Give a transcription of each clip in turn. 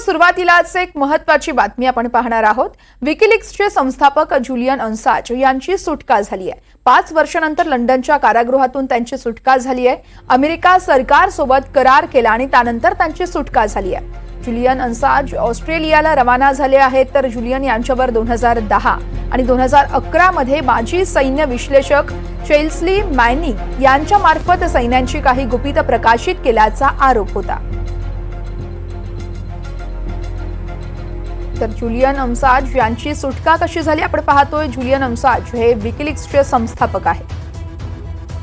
सुरुवातीलाच एक महत्वाची बातमी आपण पाहणार आहोत. विकिलिक्सचे संस्थापक जुलियन अन्साच यांची सुटका झाली आहे. पाच वर्षानंतर लंडनच्या कारागृहातून त्यांची सुटका झाली आहे. अमेरिका सरकारसोबत करार केला आणि त्यानंतर त्यांची सुटका झाली आहे. जुलियन अन्साज ऑस्ट्रेलियाला रवाना झाले आहेत तर जुलियन यांच्यावर दोन हजार दहा आणि दोन हजार अकरा मध्ये माजी सैन्य विश्लेषक चेल्सली मॅनिंग यांच्या मार्फत सैन्यांची काही गुपित प्रकाशित केल्याचा आरोप होता. तर जुलियन अमसाज यांची सुटका कशी झाली आपण पाहतोय. जुलियन अमसाज हे विकिलिक्सचे संस्थापक आहेत.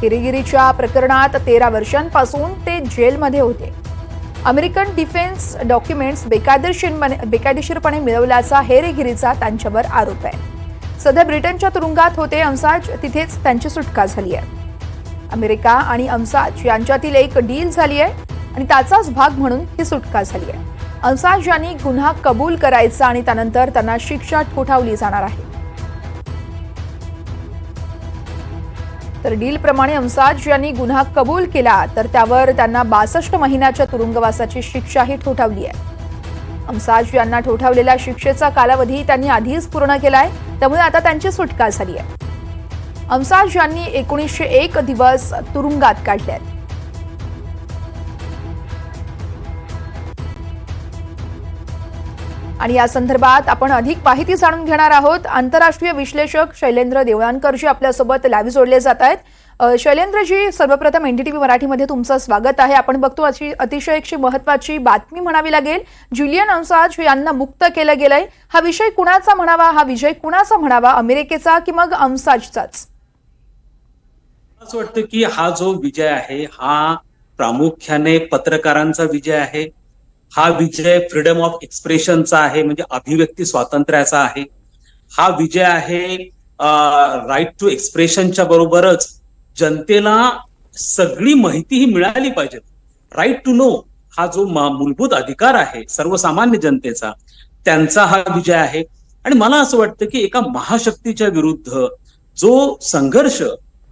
किरीगिरीच्या प्रकरणात तेरा वर्षांपासून ते जेलमध्ये होते. अमेरिकन डिफेन्स डॉक्युमेंट्स बेकायदेशीर बेकायदेशीरपणे मिळवल्याचा हेरेगिरीचा त्यांच्यावर आरोप आहे. सध्या ब्रिटनच्या तुरुंगात होते अमसाज तिथेच त्यांची सुटका झाली आहे. अमेरिका आणि अमसाज यांच्यातील एक डील झाली आहे आणि त्याचाच भाग म्हणून ही सुटका झाली आहे. अन्साज यांनी गुन्हा कबूल करायचा आणि त्यानंतर त्यांना शिक्षा ठोठावली जाणार आहे. तर डीलप्रमाणे प्रमाणे यांनी गुन्हा कबूल केला तर त्यावर त्यांना बासष्ट महिन्याच्या तुरुंगवासाची शिक्षाही ठोठावली आहे. अमसाज यांना ठोठावलेल्या शिक्षेचा कालावधी त्यांनी आधीच पूर्ण केलाय त्यामुळे आता त्यांची सुटका झाली आहे. अमसाज यांनी एकोणीसशे एक दिवस तुरुंगात काढले आहेत आणि या संदर्भात आपण अधिक माहिती जाणून घेणार आहोत. आंतरराष्ट्रीय विश्लेषक शैलेंद्र देवळांकरजी आपल्यासोबत लाईव्ह जोडले जात आहेत. शैलेंद्रजी सर्वप्रथम एनडीटीव्ही मराठीमध्ये तुमचं स्वागत आहे. आपण बघतो अशी अतिशय एकशी महत्वाची बातमी म्हणावी लागेल. जुलियन अन्साज यांना मुक्त केलं गेलंय. हा विषय कुणाचा म्हणावा? हा विजय कुणाचा म्हणावा? अमेरिकेचा की मग अन्साजचाच असं वाटतं की हा जो विजय आहे हा प्रामुख्याने पत्रकारांचा विजय आहे. हा विजय फ्रीडम ऑफ एक्सप्रेशनचा आहे म्हणजे अभिव्यक्ती स्वातंत्र्याचा आहे. हा विजय आहे राईट टू एक्सप्रेशनच्या बरोबरच जनतेला सगळी माहिती ही मिळाली पाहिजे. राईट टू नो हा जो मूलभूत अधिकार आहे सर्वसामान्य जनतेचा त्यांचा हा विजय आहे. आणि मला असं वाटतं की एका महाशक्तीच्या विरुद्ध जो संघर्ष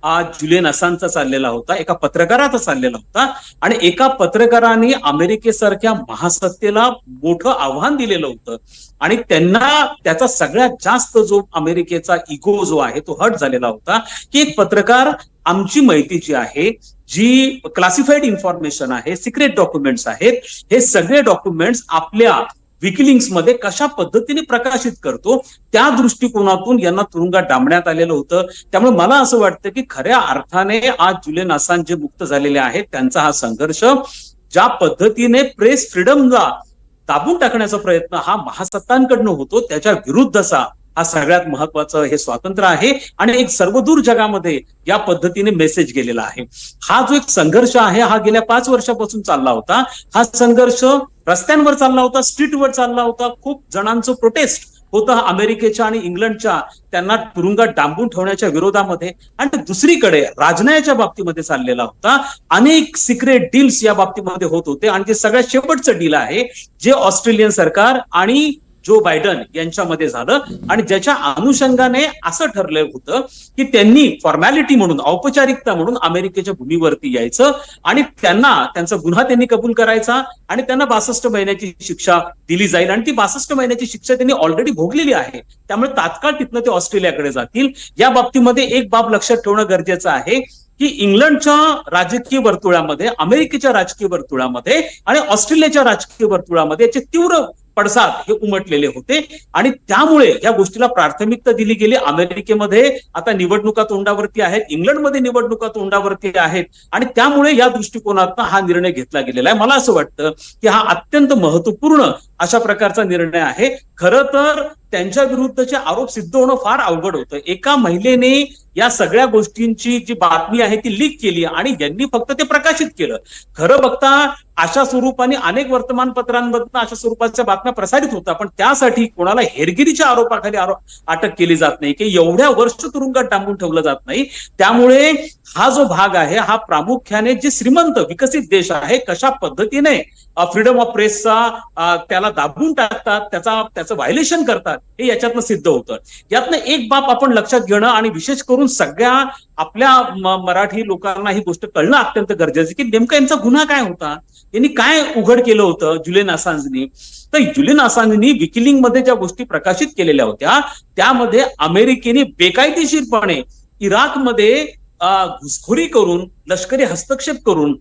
आज जुलियन असांचा चाललेला होता एका पत्रकाराचा चाललेला होता आणि एका पत्रकाराने अमेरिकेसारख्या महासत्तेला मोठं आव्हान दिलेलं होतं. आणि त्यांना त्याचा सगळ्यात जास्त जो अमेरिकेचा इगो जो आहे तो हट झालेला होता की एक पत्रकार आमची माहिती जी आहे जी क्लासिफाईड इन्फॉर्मेशन आहे सिक्रेट डॉक्युमेंट्स आहेत हे सगळे डॉक्युमेंट्स आपल्या मध्ये कशा पद्धतीने प्रकाशित करतो त्या दृष्टिकोनातून यांना तुरुंगात डांबण्यात आलेलं होतं. त्यामुळे मला असं वाटतं की खऱ्या अर्थाने आज जुलियन आसान जे मुक्त झालेले आहेत त्यांचा हा संघर्ष ज्या पद्धतीने प्रेस फ्रीडमला दाबून टाकण्याचा प्रयत्न हा महासत्तांकडनं होतो त्याच्या विरुद्धचा हा सगळ्यात महत्वाचं हे स्वातंत्र्य आहे आणि एक सर्वदूर जगामध्ये या पद्धतीने मेसेज गेलेला आहे. हा जो एक संघर्ष आहे हा गेल्या पाच वर्षापासून चालला होता. हा संघर्ष रस्त्यांवर चालला होता स्ट्रीटवर चालला होता. खूप जणांचं प्रोटेस्ट होतं अमेरिकेच्या आणि इंग्लंडच्या त्यांना तुरुंगात डांबून ठेवण्याच्या विरोधामध्ये. आणि दुसरीकडे राजनयाच्या बाबतीमध्ये चाललेला होता. अनेक सिक्रेट डील्स या बाबतीमध्ये होत होते. आणि ते सगळ्यात शेवटचं डील आहे जे ऑस्ट्रेलियन सरकार आणि जो बायडन यांच्यामध्ये झालं आणि ज्याच्या अनुषंगाने असं ठरलं होतं की त्यांनी फॉर्मॅलिटी म्हणून औपचारिकता म्हणून अमेरिकेच्या भूमीवरती यायचं आणि त्यांना त्यांचा गुन्हा त्यांनी कबूल करायचा आणि त्यांना बासष्ट महिन्याची शिक्षा दिली जाईल. आणि ती बासष्ट महिन्याची शिक्षा त्यांनी ऑलरेडी भोगलेली आहे. त्यामुळे तात्काळ तिथनं ते ऑस्ट्रेलियाकडे जातील. या बाबतीमध्ये एक बाब लक्षात ठेवणं गरजेचं आहे की इंग्लंडच्या राजकीय वर्तुळामध्ये अमेरिकेच्या राजकीय वर्तुळामध्ये आणि ऑस्ट्रेलियाच्या राजकीय वर्तुळामध्ये याचे तीव्र पडसाद हे उमटलेले होते. आणि त्यामुळे या गोष्टीला प्राथमिकता दिली गेली. अमेरिकेमध्ये आता निवडणुका तोंडावरती आहेत. इंग्लंडमध्ये निवडणुका तोंडावरती आहेत. आणि त्यामुळे या दृष्टिकोनातून हा निर्णय घेतला गेलेला आहे. मला असं वाटतं की हा अत्यंत महत्त्वपूर्ण अशा प्रकारचा निर्णय आहे. खरं तर त्यांच्या विरुद्धचे आरोप सिद्ध होणं फार अवघड होतं. एका महिलेने या सगळ्या गोष्टींची जी बातमी आहे ती लीक केली आणि यांनी फक्त ते प्रकाशित केलं. खरं बघता अशा स्वरूपाने अनेक वर्तमानपत्रांमधनं अशा स्वरूपाच्या बातम्या प्रसारित होतात पण त्यासाठी कोणाला हेरगिरीच्या आरोपाखाली आरोप अटक केली जात नाही की एवढ्या वर्ष तुरुंगात डांबून ठेवलं जात नाही. त्यामुळे हा जो भाग आहे हा प्रामुख्याने जे श्रीमंत विकसित देश आहे कशा पद्धतीने फ्रीडम ऑफ प्रेसचा त्याला दाबून टाकतात त्याचा त्याचं व्हायलेशन करतात हे याच्यातनं सिद्ध होतं. यातनं एक बाब आपण लक्षात घेणं आणि विशेष करून सगळ्या आपल्या मराठी लोकांना ही गोष्ट कळणं अत्यंत गरजेचं की नेमका यांचा गुन्हा काय होता? यांनी काय उघड केलं होतं जुलियन असांजनी तर जुलियन असांजनी विकिलिंगमध्ये ज्या गोष्टी प्रकाशित केलेल्या होत्या त्यामध्ये अमेरिकेने बेकायदेशीरपणे इराकमध्ये घुसखोरी करून लष्करी हस्तक्षेप करून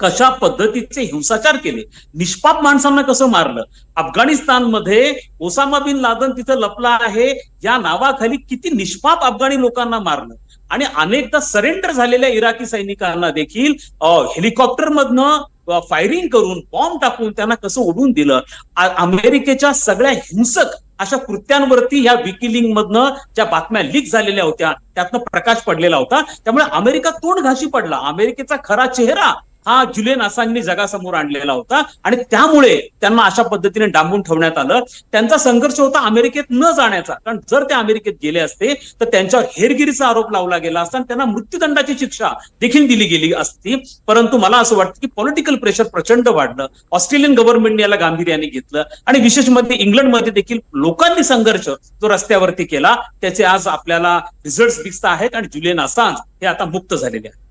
कशा पद्धतीचे हिंसाचार केले? निष्पाप माणसांना कसं मारलं? अफगाणिस्तानमध्ये ओसामा बिन लादन तिथं लपला आहे. या नावाखाली किती निष्पाप अफगाणी लोकांना मारलं? आणि अनेकदा सरेंडर झालेल्या इराकी सैनिकांना देखील हेलिकॉप्टरमधनं फायरिंग करून बॉम्ब टाकून त्यांना कसं ओढून दिलं? अमेरिकेच्या सगळ्या हिंसक अशा कृत्यांवरती या विकिलिंग मधनं ज्या बातम्या लीक झालेल्या होत्या त्यातनं प्रकाश पडलेला होता. त्यामुळे अमेरिका तोंड घाशी पडला. अमेरिकेचा खरा चेहरा हा जुलियन असांनी जगासमोर आणलेला होता. आणि त्यामुळे त्यांना अशा पद्धतीने डांबून ठेवण्यात आलं. त्यांचा संघर्ष होता अमेरिकेत न जाण्याचा. कारण जर ते अमेरिकेत गेले असते तर त्यांच्यावर हेरगिरीचा आरोप लावला गेला असता आणि त्यांना मृत्यूदंडाची शिक्षा देखील दिली गेली असती. परंतु मला असं वाटतं की पॉलिटिकल प्रेशर प्रचंड वाढलं. ऑस्ट्रेलियन गव्हर्नमेंटने याला गांभीर्याने घेतलं. आणि विशेष म्हणजे इंग्लंडमध्ये देखील लोकांनी संघर्ष जो रस्त्यावरती केला त्याचे आज आपल्याला रिझल्ट दिसत आहेत. आणि जुलियन असांज हे आता मुक्त झालेले आहेत.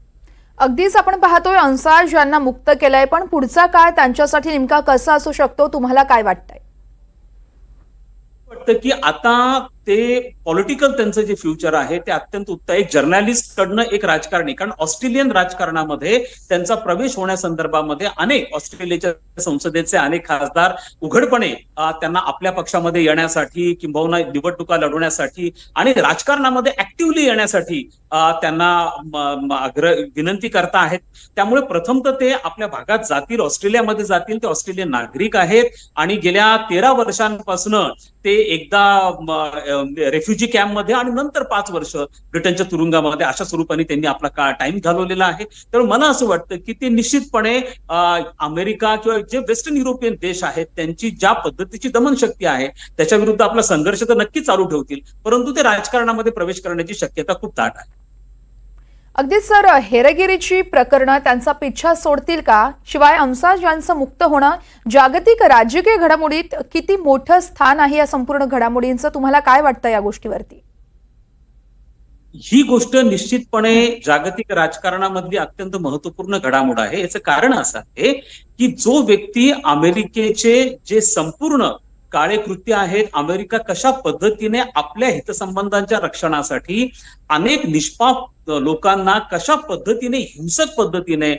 अगदीच आपण पाहतोय अन्सार यांना मुक्त केलंय पण पुढचा काळ त्यांच्यासाठी नेमका कसा असू शकतो? तुम्हाला काय वाटतंय? वाटतं की आता ते पॉलिटिकल त्यांचं जे फ्युचर आहे ते अत्यंत उत्तम एक जर्नलिस्ट कडनं एक राजकारणी कारण ऑस्ट्रेलियन राजकारणामध्ये त्यांचा प्रवेश होण्यासंदर्भामध्ये अनेक ऑस्ट्रेलियाच्या संसदेचे अनेक खासदार उघडपणे त्यांना आपल्या पक्षामध्ये येण्यासाठी किंबहुना निवडणुका लढवण्यासाठी आणि राजकारणामध्ये ऍक्टिव्हली येण्यासाठी त्यांना आग्रह विनंती करता आहेत. त्यामुळे प्रथम तर ते आपल्या भागात जातील ऑस्ट्रेलियामध्ये जातील. ते ऑस्ट्रेलियन नागरिक आहेत. आणि गेल्या तेरा वर्षांपासून ते एकदा रेफ्युजी कॅम्पमध्ये आणि नंतर पाच वर्ष ब्रिटनच्या तुरुंगामध्ये अशा स्वरूपाने त्यांनी आपला का टाइम घालवलेला आहे. तर मला असं वाटतं की ते निश्चितपणे अमेरिका किंवा जे वेस्टर्न युरोपियन देश आहेत त्यांची ज्या पद्धतीची दमनशक्ती आहे त्याच्या विरुद्ध आपला संघर्ष तर नक्की चालू ठेवतील. परंतु ते राजकारणामध्ये प्रवेश करण्याची शक्यता खूप दाट आहे. अगदी सर हेरगिरीची प्रकरणं त्यांचा पिच्छा सोडतील का? शिवाय अंसाज यांचं मुक्त होणं जागतिक राजकीय घडामोडीत किती मोठं स्थान आहे या संपूर्ण घडामोडींचं? तुम्हाला काय वाटतं या गोष्टीवरती? ही गोष्ट निश्चितपणे जागतिक राजकारणामधली अत्यंत महत्त्वपूर्ण घडामोड आहे. याचं कारण असं आहे की जो व्यक्ती अमेरिकेचे जे संपूर्ण काळे कृत्य आहेत अमेरिका कशा पद्धतीने आपल्या हितसंबंधांच्या रक्षणासाठी अनेक निष्पाप लोकांना कशा पद्धतीने हिंसक पद्धतीने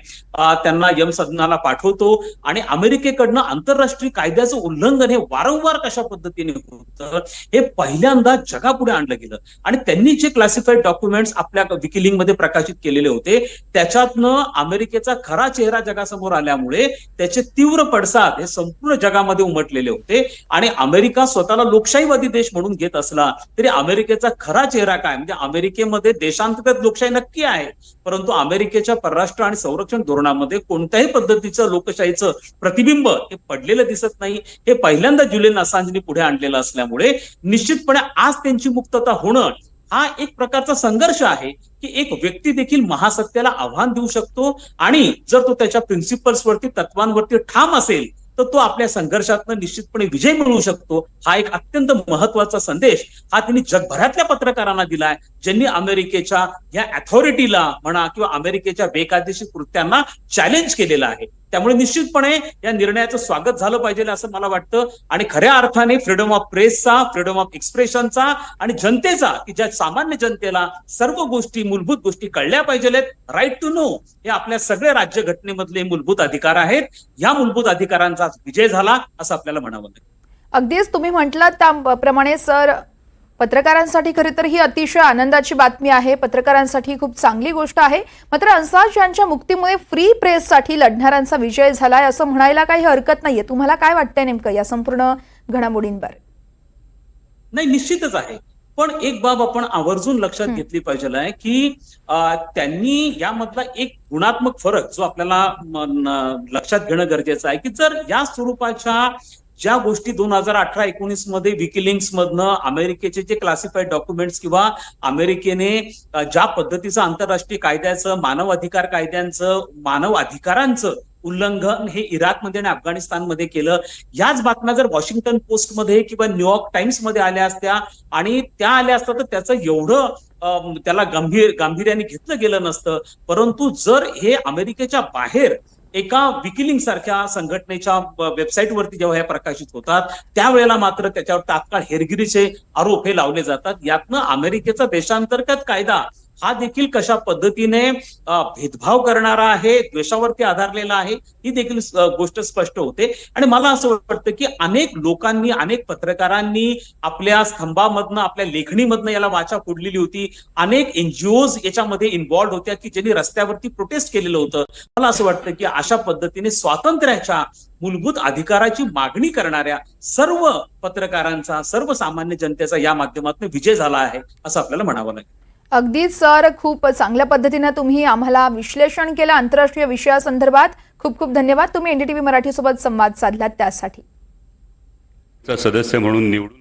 त्यांना यमसदनाला पाठवतो आणि अमेरिकेकडनं आंतरराष्ट्रीय कायद्याचं उल्लंघन हे वारंवार कशा पद्धतीने होतं हे पहिल्यांदा जगापुढे आणलं गेलं. आणि त्यांनी जे क्लासिफाईड डॉक्युमेंट्स आपल्या विकिलिंगमध्ये प्रकाशित केलेले होते त्याच्यातनं अमेरिकेचा खरा चेहरा जगासमोर आल्यामुळे त्याचे तीव्र पडसाद हे संपूर्ण जगामध्ये उमटलेले होते. आणि अमेरिका स्वतःला लोकशाहीवादी देश म्हणून घेत असला तरी अमेरिकेचा खरा चेहरा काय? म्हणजे अमेरिकेमध्ये देशांतर्गत लोक लोकशाही नक्की आहे. परंतु अमेरिकेच्या परराष्ट्र आणि संरक्षण धोरणामध्ये कोणत्याही पद्धतीचं लोकशाहीचं प्रतिबिंब हे पडलेलं दिसत नाही. हे पहिल्यांदा जुलियन असांजनी पुढे आणलेलं असल्यामुळे निश्चितपणे आज त्यांची मुक्तता होणं हा एक प्रकारचा संघर्ष आहे की एक व्यक्ती देखील महासत्याला आव्हान देऊ शकतो आणि जर तो त्याच्या प्रिन्सिपल्सवरती तत्वांवरती ठाम असेल तर तो आपल्या संघर्षातनं निश्चितपणे विजय मिळवू शकतो. हा एक अत्यंत महत्त्वाचा संदेश हा त्यांनी जगभरातल्या पत्रकारांना दिलाय. ज्यांनी अमेरिकेच्या या अथॉरिटीला म्हणा किंवा अमेरिकेच्या बेकायदेशीर कृत्यांना चॅलेंज केलेलं आहे. त्यामुळे निश्चितपणे या निर्णयाचं स्वागत झालं पाहिजे असं मला वाटतं. आणि खऱ्या अर्थाने फ्रीडम ऑफ प्रेसचा फ्रीडम ऑफ एक्सप्रेशनचा आणि जनतेचा की ज्या सामान्य जनतेला सर्व गोष्टी मूलभूत गोष्टी कळल्या पाहिजेत राईट टू नो हे आपल्या सगळ्या राज्यघटनेमधले मूलभूत अधिकार आहेत. या मूलभूत अधिकारांचा विजय झाला असं आपल्याला म्हणावं लागेल. अगदीच तुम्ही म्हटलात त्याप्रमाणे सर पत्रकारांसाठी खरी तर ही अतिशय आनंदाची बातमी आहे. पत्रकारांसाठी खूप चांगली गोष्ट आहे. मात्र अन्साज यांच्या मुक्तीमुळे फ्री प्रेससाठी लढणाऱ्यांचा विजय झालाय असं म्हणायला काही हरकत नाहीये. तुम्हाला काय वाटतंय नेमकं या संपूर्ण घडामोडींवर? नाही निश्चितच आहे. पण एक बाब आपण आवर्जून लक्षात. घेतली पाहिजे आहे की त्यांनी यामधला एक गुणात्मक फरक जो आपल्याला लक्षात घेणं गरजेचं आहे की जर या स्वरूपाच्या ज्या गोष्टी दोन हजार अठरा एकोणीसमध्ये विकिलिंग्स मधनं अमेरिकेचे जे क्लासिफाईड डॉक्युमेंट्स किंवा अमेरिकेने ज्या पद्धतीचं आंतरराष्ट्रीय कायद्याचं मानव अधिकार कायद्यांचं मानव अधिकारांचं उल्लंघन हे इराकमध्ये आणि अफगाणिस्तानमध्ये केलं याच बातम्या जर वॉशिंग्टन पोस्टमध्ये किंवा न्यूयॉर्क टाइम्समध्ये आल्या असत्या आणि त्या आल्या असत्या तर त्याचं एवढं त्याला गंभीर गांभीर्याने घेतलं गेलं नसतं. परंतु जर हे अमेरिकेच्या बाहेर एका विकिलिंग सारख्या संघटनेच्या वेबसाईटवरती जेव्हा हे प्रकाशित होतात त्यावेळेला मात्र त्याच्यावर तात्काळ हेरगिरीचे आरोप हे लावले जातात. यातनं अमेरिकेचा देशांतर्गत कायदा हा देखील कशा पद्धतीने भेदभाव करणारा आहे द्वेषावरती आधारलेला आहे ही देखील गोष्ट स्पष्ट होते. आणि मला असं वाटतं की अनेक लोकांनी अनेक पत्रकारांनी आपल्या स्तंभामधनं आपल्या लेखणीमधनं याला वाचा फोडलेली होती. अनेक एनजीओज याच्यामध्ये इन्व्हॉल्ड होत्या की ज्यांनी रस्त्यावरती प्रोटेस्ट केलेलं होतं. मला असं वाटतं की अशा पद्धतीने स्वातंत्र्याच्या मूलभूत अधिकाराची मागणी करणाऱ्या सर्व पत्रकारांचा सर्वसामान्य जनतेचा या माध्यमातून विजय झाला आहे असं आपल्याला म्हणावं लागेल. अगदीच सर खूप चांगल्या पद्धतीनं तुम्ही आम्हाला विश्लेषण केलं आंतरराष्ट्रीय विषयासंदर्भात. खूप खूप धन्यवाद. तुम्ही एनडीटीव्ही मराठीसोबत संवाद साधलात त्यासाठी. सदस्य म्हणून निवडून